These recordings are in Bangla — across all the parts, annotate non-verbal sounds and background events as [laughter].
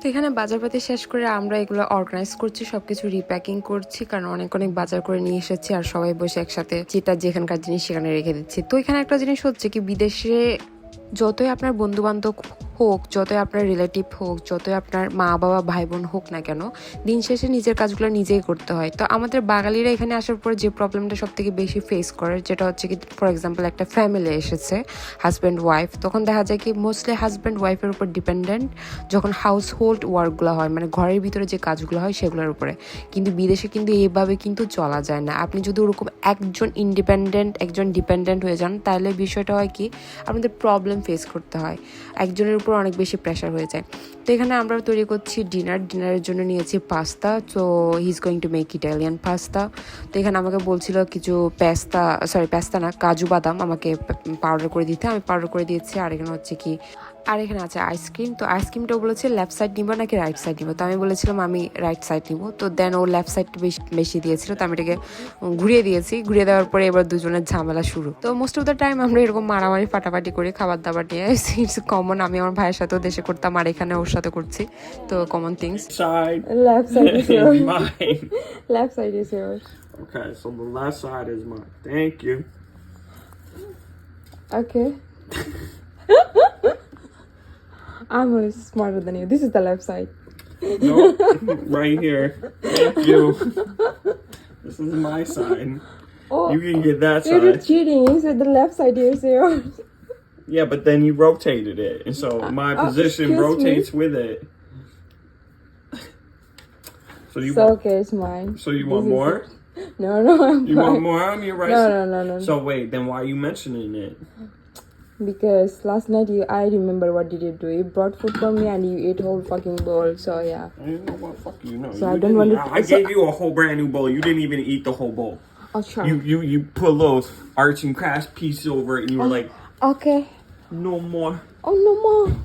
তো এখানে বাজারপাতি শেষ করে আমরা এগুলো অর্গানাইজ করছি, সবকিছু রিপ্যাকিং করছি, কারণ অনেক অনেক বাজার করে নিয়ে এসেছি আর সবাই বসে একসাথে যেটা যেখানকার জিনিস সেখানে রেখে দিচ্ছি। তো এখানে একটা জিনিস হচ্ছে কি, বিদেশে যতই আপনার বন্ধু বান্ধব হোক, যতই আপনার রিলেটিভ হোক, যতই আপনার মা বাবা ভাই বোন হোক না কেন, দিন শেষে নিজের কাজগুলো নিজেই করতে হয়। তো আমাদের বাঙালিরা এখানে আসার পর যে প্রবলেমটা সব থেকে বেশি ফেস করে, যেটা হচ্ছে কি ফর এক্সাম্পল একটা ফ্যামিলি এসেছে হাজব্যান্ড ওয়াইফ তখন দেখা যায় কি মোস্টলি হাজব্যান্ড ওয়াইফের উপর ডিপেন্ডেন্ট যখন হাউস হোল্ড ওয়ার্কগুলো হয় মানে ঘরের ভিতরে যে কাজগুলো হয় সেগুলোর উপরে। কিন্তু বিদেশে কিন্তু এইভাবে কিন্তু চলা যায় না। আপনি যদি ওরকম একজন ইন্ডিপেন্ডেন্ট একজন ডিপেন্ডেন্ট হয়ে যান, তাহলে বিষয়টা হয় কি, আপনাদের প্রবলেম ফেস করতে হয়। একজনের উপর অনেক বেশি প্রেশার হয়ে যায়। তো এখানে আমরা তৈরি করছি ডিনার ডিনারের জন্য নিয়েছি পাস্তা তো he is going to make Italian pasta তো এখানে আমাকে বলছিল কিছু প্যাস্তা সরি প্যাস্তা না, কাজু বাদাম আমাকে পাউডার করে দিতে। আমি পাউডার করে দিয়েছি আর এখানে হচ্ছে কি আর এখানে আছে আইসক্রিম তো আইসক্রিমটাও বলেছে লেফট সাইড নিবো নাকি রাইট সাইড নিবো তো আমি বলেছিলাম আমি রাইট সাইড নিবো তো দেন ও লেফট সাইড বেশি বেশি দিয়েছিল তো আমি এটাকে ঘুরিয়ে দিয়েছি ঘুরিয়ে দেওয়ার পরে এবার দুজনের ঝামেলা শুরু তো মোস্ট অফ দ্য টাইম আমরা এরকম মারামারি ফাটাফাটি করে খাবার দাবার নিয়ে [laughs] ইটস কমন আমি আমার ভাইয়ের সাথেও দেশে করতাম আর এখানে ওর সাথে করছি তো common things. Left side is. Left side is Okay, so the left side is mine. Thank you. Okay. [laughs] I'm always smarter than you. This is the left side. Nope. [laughs] right here. Thank you. [laughs] This is my side. Oh, You can get that you're side. cheating. You said the left side is yours. Yeah, but then you rotated it, and so uh, my oh, position excuse me. rotates with it. So you So want, okay, it's mine. so you This want is more? No, no, I'm You fine. want more on your right No, side? no, no, no. no. So wait, then why are you mentioning it? Because last night you, I remember what did you do? You brought food for me and you ate whole fucking bowl. So yeah. I know what fuck you know. So You I don't want to- I so- gave you a whole brand new bowl. You didn't even eat the whole bowl. Oh sure. You you you put a little arts and crafts piece over it, and you were oh, like, okay. no more. Oh no more.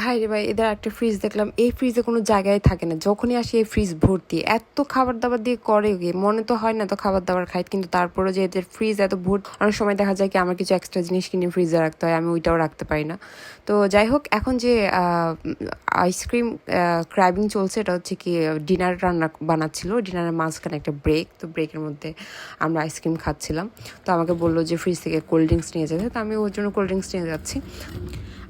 ভাই রে ভাই, এদের একটা ফ্রিজ দেখলাম। এই ফ্রিজে কোনো জায়গায় থাকে না। যখনই আসি এই ফ্রিজ ভর্তি, এত খাবার দাবার দিয়ে করে গিয়ে মনে তো হয় না তো খাবার দাবার খাই কিন্তু তারপরে যে এদের ফ্রিজ এত ভর্তি, অনেক সময় দেখা যায় কি আমার কিছু এক্সট্রা জিনিস কিনে ফ্রিজে রাখতে হয়, আমি ওইটাও রাখতে পারি না। তো যাই হোক, এখন যে আইসক্রিম ক্র্যাবিং চলছে, এটা হচ্ছে কি ডিনার রান্না বানাচ্ছিল। ডিনারের মাঝখানে একটা ব্রেক তো ব্রেকের মধ্যে আমরা আইসক্রিম খাচ্ছিলাম। তো আমাকে বলল যে ফ্রিজ থেকে কোল্ড ড্রিঙ্কস নিয়ে যেতে। তো আমি ওর জন্য কোল্ড ড্রিঙ্কস নিয়ে যাচ্ছি।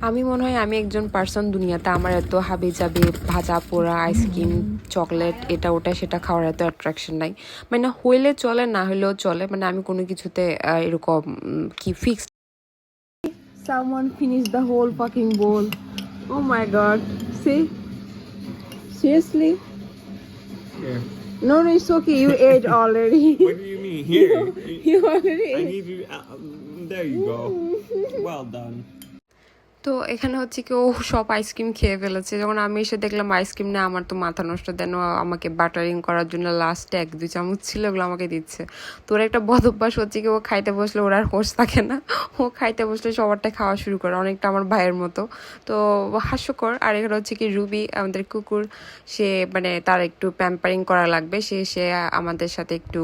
আমি মনে হয় আমি একজন পার্সন দুনিয়াতে আমার এত হাবি যাবে ভাজা পোড়া আইসক্রিম চকলেট এটা ওটা সেটা খাওয়ার এত অ্যাট্রাকশন নাই। মানে হইলে চলে না হইলেও চলে মানে আমি কোনো কিছুতে এরকম কি fix salmon finish the whole packing bowl oh my god see seriously No, no, it's okay. You [laughs] ate তো এখানে হচ্ছে কি ও সব আইসক্রিম খেয়ে ফেলেছে। যখন আমি এসে দেখলাম আইসক্রিম না আমার তো মাথা নষ্ট। দেন আমাকে বাটারিং করার জন্য লাস্টে এক, দুই চামচ ছিল ওগুলো আমাকে দিচ্ছে। তোর একটা বদ অভ্যাস হচ্ছে কি ও খাইতে বসলে ওর আর হোশ থাকে না। ও খাইতে বসলে সবারটা খাওয়া শুরু করে, অনেকটা আমার ভাইয়ের মতো। তো হাস্যকর। আর এখানে হচ্ছে কি রুবি, আমাদের কুকুর, সে মানে তার একটু প্যাম্পারিং করা লাগবে। সে সে আমাদের সাথে একটু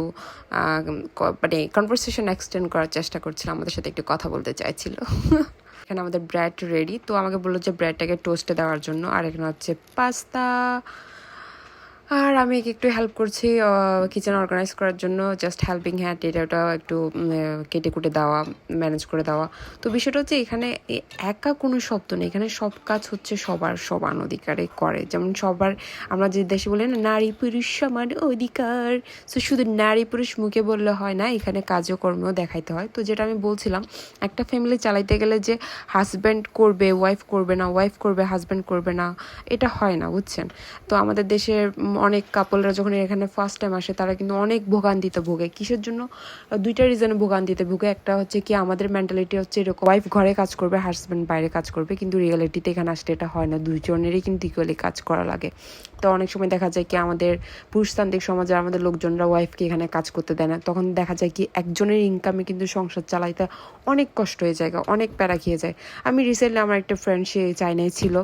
মানে কনভারসেশন এক্সটেন্ড করার চেষ্টা করছিল, আমাদের সাথে একটু কথা বলতে চাইছিল। [laughs] এখানে আমাদের ব্রেড রেডি তো আমাকে বলল যে ব্রেডটাকে টোস্টে দেওয়ার জন্য। আর এখানে হচ্ছে পাস্তা আর আমি একটু হেল্প করছি কিচেন অর্গানাইজ করার জন্য জাস্ট হেল্পিং হ্যান্ড এটা ওটা একটু কেটে কুটে দেওয়া ম্যানেজ করে দেওয়া। তো বিষয়টা হচ্ছে এখানে একা কোনো শব্দ নেই, এখানে সব কাজ হচ্ছে সবার, সমান অধিকারে করে। যেমন সবার, আমরা যে দেশে বলি না, নারী পুরুষ সমান অধিকার। তো শুধু নারী পুরুষ মুখে বললে হয় না, এখানে কাজও কর্মেও দেখাইতে হয়। তো যেটা আমি বলছিলাম, একটা ফ্যামিলি চালাইতে গেলে যে হাজব্যান্ড করবে ওয়াইফ করবে না ওয়াইফ করবে হাজব্যান্ড করবে না, এটা হয় না, বুঝছেন? তো আমাদের দেশের অনেক কাপলরা যখন এখানে ফার্স্ট টাইম আসে, তারা কিন্তু অনেক ভোগান্তিতে ভোগে। কিসের জন্য? দুইটা রিজনে ভোগান্তিতে ভোগে। একটা হচ্ছে কি, আমাদের মেন্টালিটি হচ্ছে এরকম ওয়াইফ ঘরে কাজ করবে হাজব্যান্ড বাইরে কাজ করবে, কিন্তু রিয়েলিটিতে এখানে আসলে এটা হয় না। দুইজনেরই কিন্তু ইকুয়ালি কাজ করা লাগে। তো অনেক সময় দেখা যায় কি, আমাদের পুরুষতান্ত্রিক সমাজে আমাদের লোকজনরা ওয়াইফকে এখানে কাজ করতে দেয় না। তখন দেখা যায় কি, একজনের ইনকামে কিন্তু সংসার চালাইতে অনেক কষ্ট হয়ে যায়, অনেক প্যারা খেয়ে যায়। আমি রিসেন্টলি আমার একটা ফ্রেন্ড সে চাইনায় ছিল।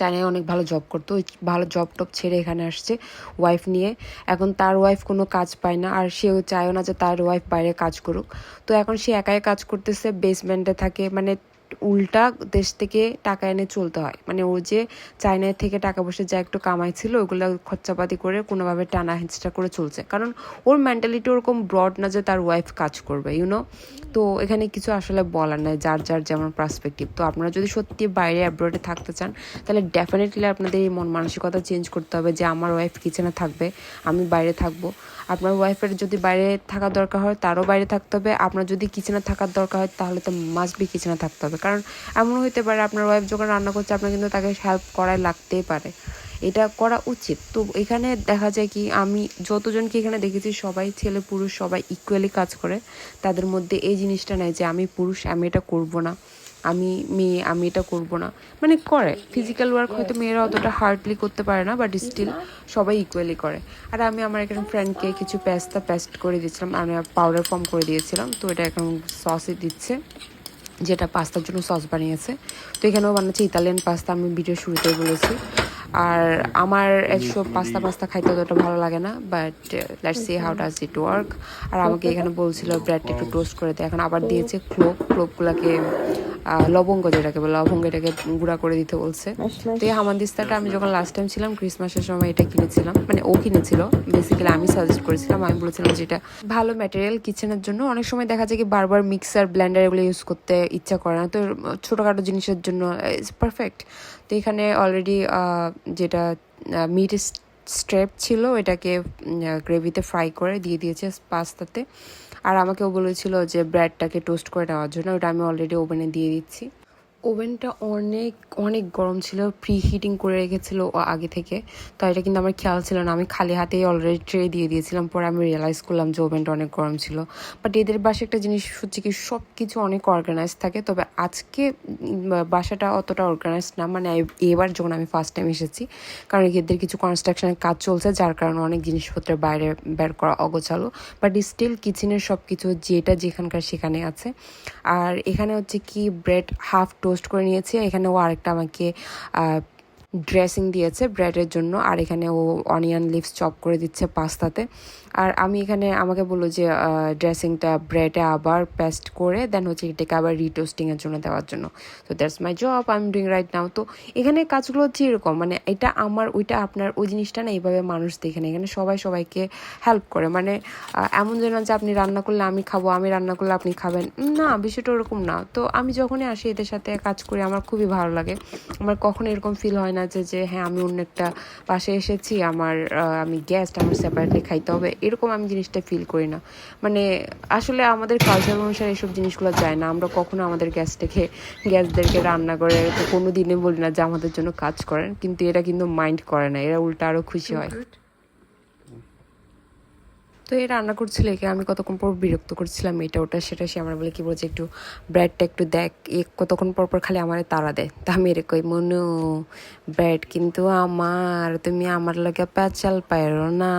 চায়নায় অনেক ভালো জব করতো। ওই ভালো জব টপ ছেড়ে এখানে আসছে ওয়াইফ নিয়ে। এখন তার ওয়াইফ কোনো কাজ পায় না, আর সেও চায়ও না যে তার ওয়াইফ বাইরে কাজ করুক। তো এখন সে একাই কাজ করতেছে বেসমেন্টে থাকে মানে উল্টা দেশ থেকে টাকা এনে চলতে হয়। মানে ও যে চায়নায় থেকে টাকা পয়সা যা একটু কামাই ছিল ওগুলো খরচাপাতি করে কোনোভাবে টানা হেঁচটা করে চলছে। কারণ ওর মেন্টালিটি ওরকম ব্রড না যে তার ওয়াইফ কাজ করবে ইউনো তো এখানে কিছু আসলে বলার নাই, যার যার যেমন পার্সপেক্টিভ তো আপনারা যদি সত্যি বাইরে অ্যাব্রোডে থাকতে চান, তাহলে ডেফিনেটলি আপনাদের এই মন মানসিকতা চেঞ্জ করতে হবে যে আমার ওয়াইফ কিচেনে থাকবে, আমি বাইরে থাকব। আপনার ওয়াইফের যদি বাইরে থাকার দরকার হয়, তারও বাইরে থাকতে হবে। আপনার যদি কিচেনে থাকার দরকার হয়, তাহলে তো মাস্ট বি কিচেনে থাকতে হবে। কারণ এমন হইতে পারে আপনার ওয়াইফ যখন রান্না করছে, আপনার কিন্তু তাকে হেল্প করাই লাগতেই পারে। এটা করা উচিত। তো এখানে দেখা যায় কি, আমি যতজনকে এখানে দেখেছি, সবাই ছেলে পুরুষ সবাই ইকুয়ালি কাজ করে। তাদের মধ্যে এই জিনিসটা নাই যে আমি পুরুষ, আমি এটা করব না। আমি মেয়ে আমি এটা করব না। মানে করে ফিজিক্যাল ওয়ার্ক হয়তো মেয়েরা অতটা হার্ডলি করতে পারে না বাট স্টিল সবাই ইকুয়ালি করে। আর আমি আমার এখানে ফ্রেন্ডকে কিছু প্যাস্তা পেস্ট করে দিয়েছিলাম, আমি পাউডার ফর্ম করে দিয়েছিলাম, তো এটা এখন সসে দিচ্ছে, যেটা পাস্তার জন্য সস বানিয়েছে। তো এখানেও বানাচ্ছে ইতালিয়ান পাস্তা আমি ভিডিও শুরুতেই বলেছি। আর আমার একশো পাস্তা পাস্তা খাইতে অতটা ভালো লাগে না but let's see how does it work আর আমাকে এখানে বলছিল ব্রেডটা একটু টোস্ট করে দেয় এখন আবার দিয়েছে ক্লোভ ক্লোভগুলোকে লবঙ্গ যেটাকে বলে লবঙ্গ এটাকে গুঁড়া করে দিতে বলছে। তো এই হামানদিস্তাটা আমি যখন লাস্ট টাইম ছিলাম ক্রিসমাসের সময় এটা কিনেছিলাম। মানে ও কিনেছিল। বেসিক্যালি আমি সাজেস্ট করেছিলাম আমি বলেছিলাম যে এটা ভালো ম্যাটেরিয়াল কিচেনের জন্য। অনেক সময় দেখা যায় কি বারবার মিক্সার ব্লেন্ডার এগুলো ইউজ করতে ইচ্ছা করে না। তো ছোটোখাটো জিনিসের জন্য ইটস পারফেক্ট তো এখানে অলরেডি যেটা মিট স্ট্রেপ ছিল এটাকে গ্রেভিতে ফ্রাই করে দিয়ে দিয়েছে পাস্তাতে। আর আমাকেও বলেছিল যে ব্রেডটাকে টোস্ট করে নেওয়ার জন্য, ওটা আমি অলরেডি ওভেনে দিয়ে দিচ্ছি। ওভেনটা অনেক অনেক গরম ছিল প্রি হিটিং করে রেখেছিল আগে থেকে। তো এটা কিন্তু আমার খেয়াল ছিল না, আমি খালি হাতেই অলরেডি ট্রে দিয়ে দিয়েছিলাম, পরে আমি রিয়েলাইজ করলাম যে ওভেনটা অনেক গরম ছিল। বাট এদের বাসে একটা জিনিস হচ্ছে কি সব কিছু অনেক অর্গানাইজ থাকে, তবে আজকে বাসাটা অতটা অর্গানাইজ না। মানে এবার যখন আমি ফার্স্ট টাইম এসেছি, কারণ এদের কিছু কনস্ট্রাকশনের কাজ চলছে, যার কারণে অনেক জিনিসপত্রের বাইরে বের করা অগোছালো। বাট স্টিল কিচেনের সব কিছু যেটা যেখানকার সেখানে আছে। আর এখানে হচ্ছে কি ব্রেড হাফ টোস্ট করে নিয়েছি। এখানেও আরেকটা আমাকে ড্রেসিং দিয়েছে ব্রেডের জন্য আর এখানে ও অনিয়ন লিভস চপ করে দিচ্ছে পাস্তাতে। আর আমি এখানে আমাকে বলল যে ড্রেসিংটা ব্রেডে আবার পেস্ট করে দেন হচ্ছে এটাকে আবার রিটোস্টিংয়ের জন্য দেওয়ার জন্য। তো that's my job I am doing right now তো এখানে কাজগুলো হচ্ছে এরকম মানে এটা আমার, ওইটা আপনার, ওই জিনিসটা না, এইভাবে মানুষ দেখে না। এখানে সবাই সবাইকে হেল্প করে। মানে এমন যে না যে আপনি রান্না করলে আমি খাব, আমি রান্না করলে আপনি খাবেন, না, বিষয়টা ওরকম না। তো আমি যখনই আসি এদের সাথে কাজ করি, আমার খুবই ভালো লাগে। আমার কখনো এরকম ফিল হয় না। যে যে হ্যাঁ আমি অন্য একটা পাশে এসেছি, আমার আমি গেস্ট আমার সেপারেটলি খাইতে হবে। এরকম আমি জিনিসটা ফিল করি না। মানে আসলে আমাদের কালচার অনুসারে এসব জিনিসগুলো যায় না। আমরা কখনো আমাদের গ্যাসটাকে গ্যাসদেরকে রান্না করে কোনো দিনে বলি না যে, আমাদের জন্য কাজ করেন। কিন্তু এরা কিন্তু মাইন্ড করে না। এরা উল্টা আরও খুশি হয়। তো এই রান্না করছিল একে, আমি কতক্ষণ পর বিরক্ত করছিলাম এটা ওটা সেটা, সে আমার বলে কি বলছে, একটু ব্রেডটা একটু দেখ, এ কতক্ষণ পর পর খালি আমার তারা দেয়। তা আমি এর কই, মনু ব্রেড কিন্তু আমার, তুমি আমার লাগে প্যাচাল পাইরো না।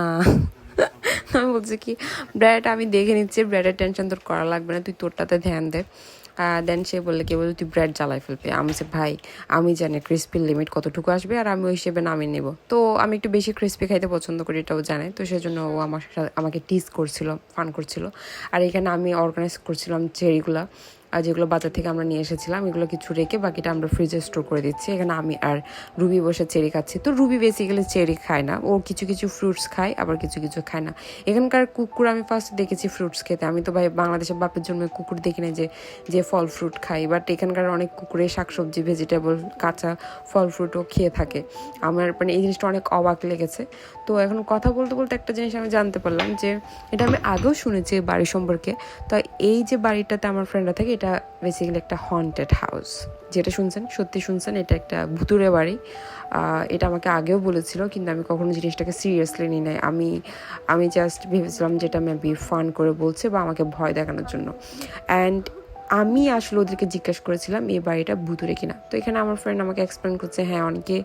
আমি বলছি কি ব্রেড আমি দেখে নিচ্ছি ব্রেডের টেনশন তোর করা লাগবে না, তুই তোরটাতে ধ্যান দে। দেন সে বললে কি বলতো তুই ব্রেড জ্বালাই ফেলবে। আমি সে ভাই, আমি জানি ক্রিস্পির লিমিট কতটুকু আসবে আর আমি ওই হিসেবে নামিয়ে নেব। তো আমি একটু বেশি ক্রিস্পি খাইতে পছন্দ করি, এটাও জানে। তো সেজন্য ও আমার সাথে, আমাকে টিস করছিল ফান করছিল। আর এখানে আমি অর্গানাইজ করছিলাম চেরিগুলা আর যেগুলো বাজার থেকে আমরা নিয়ে এসেছিলাম, এগুলো কিছু রেখে বাকিটা আমরা ফ্রিজে স্টোর করে দিচ্ছি। এখানে আমি আর রুবি বসে চেরি খাচ্ছি। তো রুবি বেসিক্যালি চেরি খায় না। ও কিছু কিছু ফ্রুটস খায়, আবার কিছু কিছু খায় না। এখানকার কুকুর, আমি ফার্স্ট দেখেছি ফ্রুটস খেতে। আমি তো ভাই বাংলাদেশের বাপের জন্য কুকুর দেখি না যে যে ফল ফ্রুট খাই বাট এখানকার অনেক কুকুরে শাকসবজি ভেজিটেবল কাঁচা ফল ফ্রুটও খেয়ে থাকে। আমার মানে এই জিনিসটা অনেক অবাক লেগেছে। তো এখন কথা বলতে বলতে একটা জিনিস আমি জানতে পারলাম যে, এটা আমি আগেও শুনেছি বাড়ি সম্পর্কে। তো এই যে বাড়িটাতে আমার ফ্রেন্ডরা থাকে এটা বেসিক্যালি একটা হন্টেড হাউস যেটা শুনছেন, সত্যি শুনছেন, এটা একটা ভুতুরে বাড়ি। এটা আমাকে আগেও বলেছিল, কিন্তু আমি কখনো জিনিসটাকে সিরিয়াসলি নিই নাই। আমি আমি জাস্ট ভেবেছিলাম যেটা মেবি ফান করে বলছে বা আমাকে ভয় দেখানোর জন্য। অ্যান্ড আমি আসলে ওদেরকে জিজ্ঞাসা করেছিলাম, এই বাড়িটা ভুতুরে কিনা? তো এখানে আমার ফ্রেন্ড আমাকে এক্সপ্লেন করছে হ্যাঁ অনেকে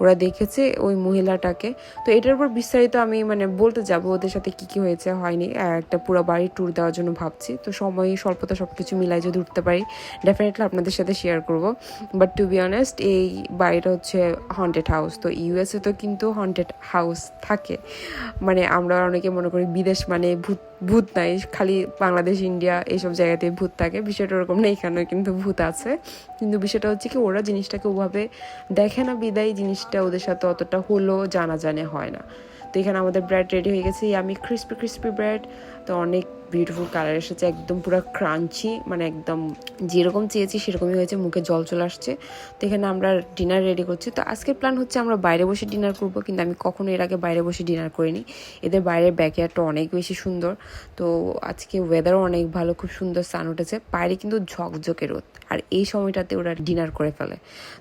ওরা দেখেছে ওই মহিলাটাকে। তো এটার উপর বিস্তারিত আমি মানে বলতে যাব ওদের সাথে কি কি হয়েছে, হয়নি। একটা পুরো বাড়ি ট্যুর দেওয়ার জন্য ভাবছি। তো সময় স্বল্পতা সব কিছু মিলাই যদি উঠতে পারি ডেফিনেটলি আপনাদের সাথে শেয়ার করব। বাট টু বি অনেস্ট এই বাড়িটা হচ্ছে হন্টেড হাউস তো ইউএসএ তো কিন্তু হন্টেড হাউস থাকে। মানে আমরা অনেকে মনে করি বিদেশ মানে ভূত ভূত নাই, খালি বাংলাদেশ, ইন্ডিয়া এইসব জায়গাতে ভূত থাকে। বিষয়টা ওরকম নেই কেন, কিন্তু ভূত আছে। কিন্তু বিষয়টা হচ্ছে কি, ওরা জিনিসটাকে ওভাবে দেখে না বিদায়, জিনিসটা ওদের সাথে অতটা হলো জানা জানে হয় না। তো এখানে আমাদের ব্রেড রেডি হয়ে গেছে। আমি ক্রিস্পি ক্রিস্পি ব্রেড তো অনেক বিউটিফুল কালার এসেছে একদম পুরো ক্রাঞ্চি মানে একদম যেরকম চেয়েছি সেরকমই হয়েছে, মুখে জল চলে আসছে। তো এখানে আমরা ডিনার রেডি করছি। তো আজকের প্ল্যান হচ্ছে আমরা বাইরে বসে ডিনার করব, কিন্তু আমি কখনো এর আগে বাইরে বসে ডিনার করিনি। এদের বাইরের ব্যাকয়ার্ডটা অনেক বেশি সুন্দর। তো আজকে ওয়েদারও অনেক ভালো, খুব সুন্দর সান উঠেছে। বাইরে কিন্তু ঝকঝকে রোদ, আর এই সময়টাতে ওরা ডিনার করে ফেলে।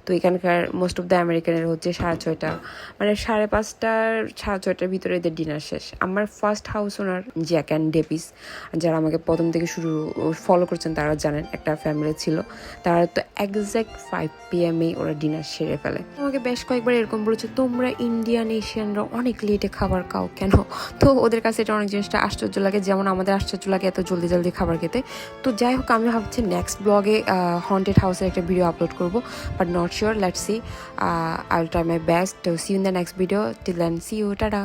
তো এখানকার মোস্ট অফ দ্য আমেরিকানের হচ্ছে সাড়ে ছয়টা মানে সাড়ে পাঁচটার, সাড়ে ছয়টার ভিতরে এদের ডিনার শেষ। আমার first house owner Jack and ডেপিস যারা আমাকে প্রথম থেকে শুরু ফলো করছেন তারা জানেন একটা ফ্যামিলি ছিল। তারা তো একজ্যাক্ট ফাইভ পি এমএই ওরা ডিনার সেরে ফেলে। আমাকে বেশ কয়েকবার এরকম বলেছে, তোমরা ইন্ডিয়ান এশিয়ানরা অনেক লেটে খাবার খাও কেন? তো ওদের কাছে এটা অনেক জিনিসটা আশ্চর্য লাগে, যেমন আমাদের আশ্চর্য লাগে এত জলদি জলদি খাবার খেতে। তো যাই হোক, আমি ভাবছি নেক্সট ব্লগে হন্টেড হাউসের একটা ভিডিও আপলোড করব but not sure let's I will try my best see in the next video till then see you tata